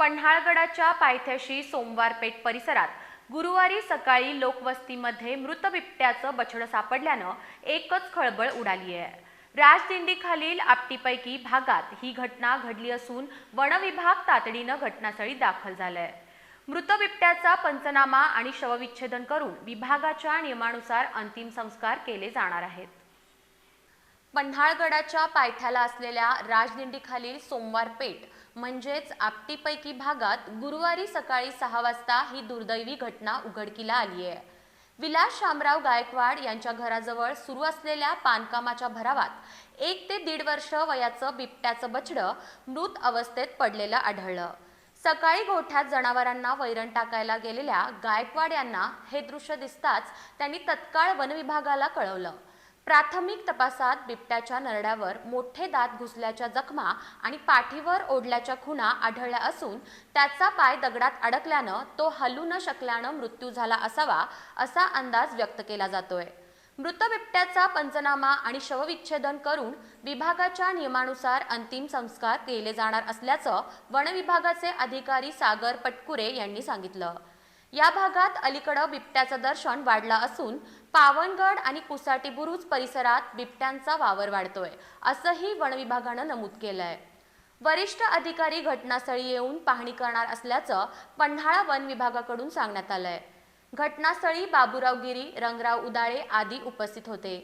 पन्हाळगडाच्या पायथ्याशी सोमवारपेठ परिसरात गुरुवारी सकाळी लोकवस्तीमध्ये मृत बिबट्याचं बछडं सापडल्यानं एकच खळबळ उडाली आहे. राजदिंडीखालील आपटीपैकी भागात ही घटना घडली असून वनविभाग तातडीनं घटनास्थळी दाखल झालाय. मृत बिबट्याचा पंचनामा आणि शवविच्छेदन करून विभागाच्या नियमानुसार अंतिम संस्कार केले जाणार आहेत. पन्हाळगडाच्या पायथ्याला असलेल्या राजदिंडीखालील सोमवार पेठ म्हणजेच आपटीपैकी भागात गुरुवारी सकाळी सहा वाजता ही दुर्दैवी घटना उघडकीला आली आहे. विलास शामराव गायकवाड यांच्या घराजवळ सुरू असलेल्या बांधकामाच्या भरावात एक ते दीड वर्ष वयाचं बिबट्याचं बछडं मृत अवस्थेत पडलेलं आढळलं. सकाळी गोठ्यात जनावरांना वैरण टाकायला गेलेल्या गायकवाड यांना हे दृश्य दिसताच त्यांनी तत्काळ वनविभागाला कळवलं. प्राथमिक तपासात बिबट्याच्या नरड्यावर मोठे दात घुसल्याच्या जखमा आणि पाठीवर ओढल्याच्या खुणा आढळल्या असून त्याचा पाय दगडात अडकल्यानं तो हलू न शकल्यानं मृत्यू झाला असावा असा अंदाज व्यक्त केला जातोय. मृत बिबट्याचा पंचनामा आणि शवविच्छेदन करून विभागाच्या नियमानुसार अंतिम संस्कार केले जाणार असल्याचं वनविभागाचे अधिकारी सागर पटकुरे यांनी सांगितलं. या भागात अलीकडं बिबट्याचं दर्शन वाढलं असून पावनगड आणि कुसाटी बुरुज परिसरात बिबट्यांचा वावर वाढतोय असंही वनविभागानं नमूद केलंय. वरिष्ठ अधिकारी घटनास्थळी येऊन पाहणी करणार असल्याचं पन्हाळा वन विभागाकडून सांगण्यात आलंय. घटनास्थळी बाबुराव गिरी रंगराव उदाळे आदी उपस्थित होते.